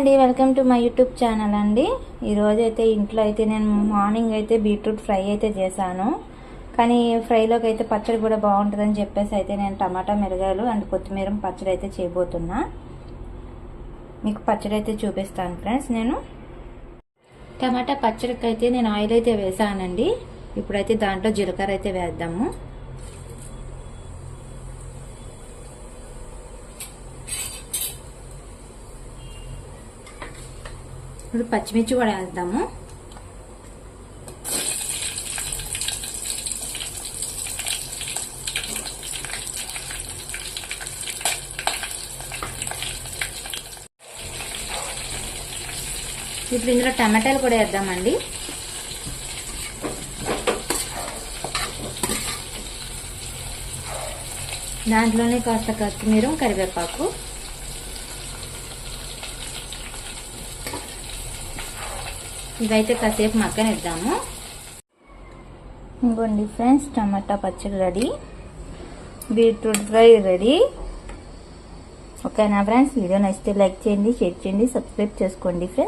అండి welcome to my YouTube channel అండి. ఈరోజు అయితే ఇంట్లో అయితే నేను మార్నింగ్ అయితే బీట్రూట్ ఫ్రై అయితే చేశాను. కానీ ఫ్రైలోకి అయితే పచ్చడి కూడా బాగుంటుందని చెప్పేసి అయితే నేను టమాటా మిరగాయలు అండ్ కొత్తిమీర పచ్చడి అయితే చేయబోతున్నా. మీకు పచ్చడి అయితే చూపిస్తాను ఫ్రెండ్స్ నేను. టమాటా పచ్చడికి అయితే నేను ఆయిల్ అయితే వేసానండి. ఇప్పుడైతే దాంట్లో జీలకర్ర అయితే వేద్దాము. ఇప్పుడు పచ్చిమిర్చి కూడా వేద్దాము. ఇప్పుడు ఇందులో టమాటాలు కూడా వేద్దామండి. దాంట్లోనే కాస్త కొత్తిమీర కరివేపాకు. ఇవైతే కాసేపు మగ్గనిద్దాము. ఇంకోండి ఫ్రెండ్స్ టమాటా పచ్చడి రెడీ. Beetroot fry ready. ఓకేనా ఫ్రెండ్స్? వీడియో నచ్చితే లైక్ చేయండి షేర్ చేయండి సబ్స్క్రైబ్ చేసుకోండి ఫ్రెండ్స్.